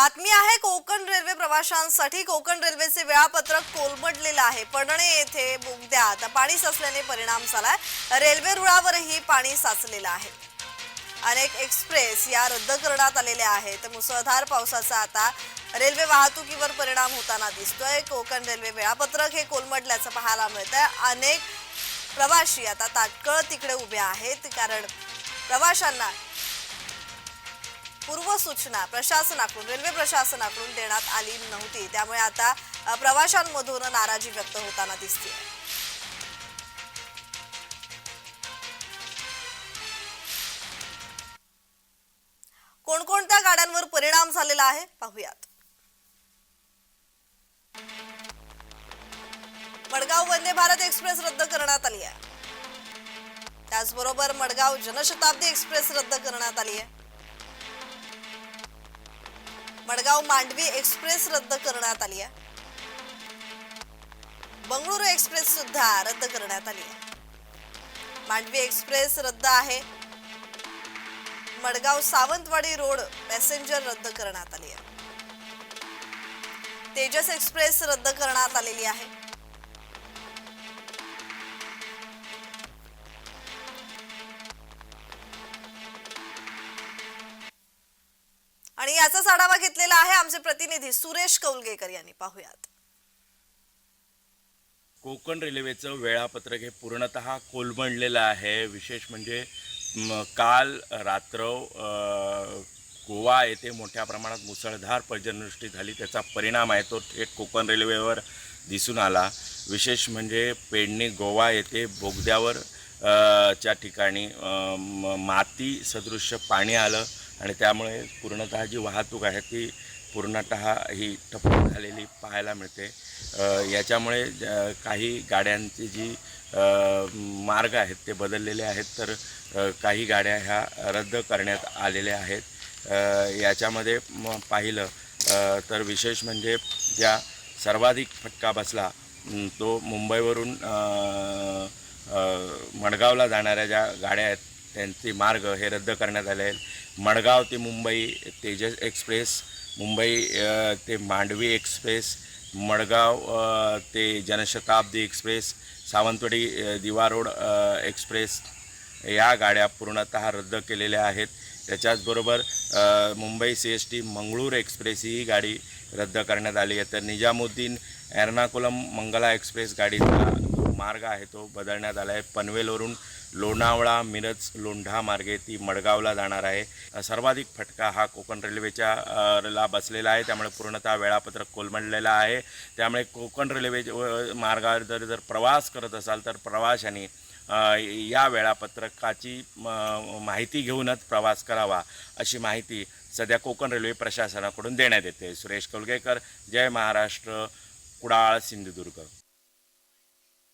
बातमी आहे कोकण रेल्वे प्रवाशांसाठी कोकण रेल्वेचे वेळापत्रक कोलमडलेलं आहे. पडणे येथे बोगद्यात पाणी साचल्याने परिणाम झालाय. रेल्वे रुळावरही पाणी साचलेलं आहे. अनेक एक्सप्रेस या रद्द करण्यात आलेल्या आहेत. मुसळधार पावसाचा आता रेल्वे वाहतुकीवर परिणाम होताना दिसतोय. कोकण रेल्वे वेळापत्रक हे कोलमडल्याचं पाहायला मिळत आहे अनेक प्रवाशी आता ताटकळ तिकडे उभे आहेत. कारण प्रवाशांना पूर्वसूचना प्रशासनाकडून रेल्वे प्रशासनाकडून देण्यात आली नव्हती. त्यामुळे आता प्रवाशांमधून नाराजी व्यक्त होताना दिसते कोणकोणत्या गाड्यांवर परिणाम झालेला आहे? पाहूयात. मडगाव वंदे भारत एक्सप्रेस रद्द करण्यात आली आहे. त्याचबरोबर मडगाव जनशताब्दी एक्सप्रेस रद्द करण्यात आली आहे. मडगाव मांडवी एक्सप्रेस रद्द करण्यात आली आहे. बंगळुरू एक्सप्रेस सुद्धा रद्द करण्यात आली आहे. मांडवी एक्सप्रेस रद्द आहे. मडगाव सावंतवाडी रोड पॅसेंजर रद्द करण्यात आली आहे. तेजस एक्सप्रेस रद्द करण्यात आलेली आहे. याचाच आढावा घेतलेला आहे आमचे प्रतिनिधी सुरेश कौलगेकर यांनी. पाहुयात. कोकण रेल्वेचं वेळापत्रक हे पूर्णतः कोलमडलेलं आहे. विशेष म्हणजे काल रात्र गोवा येथे मोठ्या प्रमाणात मुसळधार पर्जन्यवृष्टी झाली. त्याचा परिणाम आहे तो थेट कोकण रेल्वेवर दिसून आला. विशेष म्हणजे पेडणे गोवा येथे बोगद्यावर च्या ठिकाणी म- माती सदृश्य पाणी आलं आणि त्यामुळे पूर्णतः जी वाहतूक आहे ती पूर्णतः ही ठप्प झालेली पाहायला मिळते. याच्यामुळे काही गाड्यांची जी मार्ग आहेत ते बदललेले आहेत तर काही गाड्या ह्या रद्द करण्यात आलेल्या आहेत. याच्यामध्ये पाहिलं तर विशेष म्हणजे ज्या सर्वाधिक फटका बसला तो मुंबईवरून मडगावला जाणाऱ्या ज्या गाड्या आहेत त्यांचे मार्ग हे रद्द करण्यात आले आहेत. मडगाव ते मुंबई तेजस एक्सप्रेस मुंबई ते मांडवी एक्सप्रेस मडगाव ते जनशताब्दी एक्सप्रेस सावंतवाडी दिवा रोड एक्सप्रेस या गाड्या पूर्णतः रद्द केलेल्या आहेत. त्याच्याचबरोबर Mumbai C S T Mangalore express ही गाडी रद्द करण्यात आली आहे. तर निजामुद्दीन एर्नाकुलम मंगला एक्सप्रेस गाडीचा मार्ग आहे तो बदलण्यात आला आहे. पनवेलवरून लोणावळा मिरज लोंढा मार्गे ती मडगावला जाणार आहे. सर्वाधिक फटका हा कोकण रेल्वेच्या ला बसलेला आहे. त्यामुळे पूर्णतः वेळापत्रक कोलमडलेलं आहे. त्यामुळे कोकण रेल्वे व- मार्गावर जर जर प्रवास करत असाल तर प्रवाशांनी या वेळापत्रकाची माहिती घेऊनच प्रवास करावा अशी माहिती सध्या कोकण रेल्वे प्रशासनाकडून देण्यात येते. सुरेश कोलगेकर जय महाराष्ट्र कुडाळ सिंधुदुर्ग.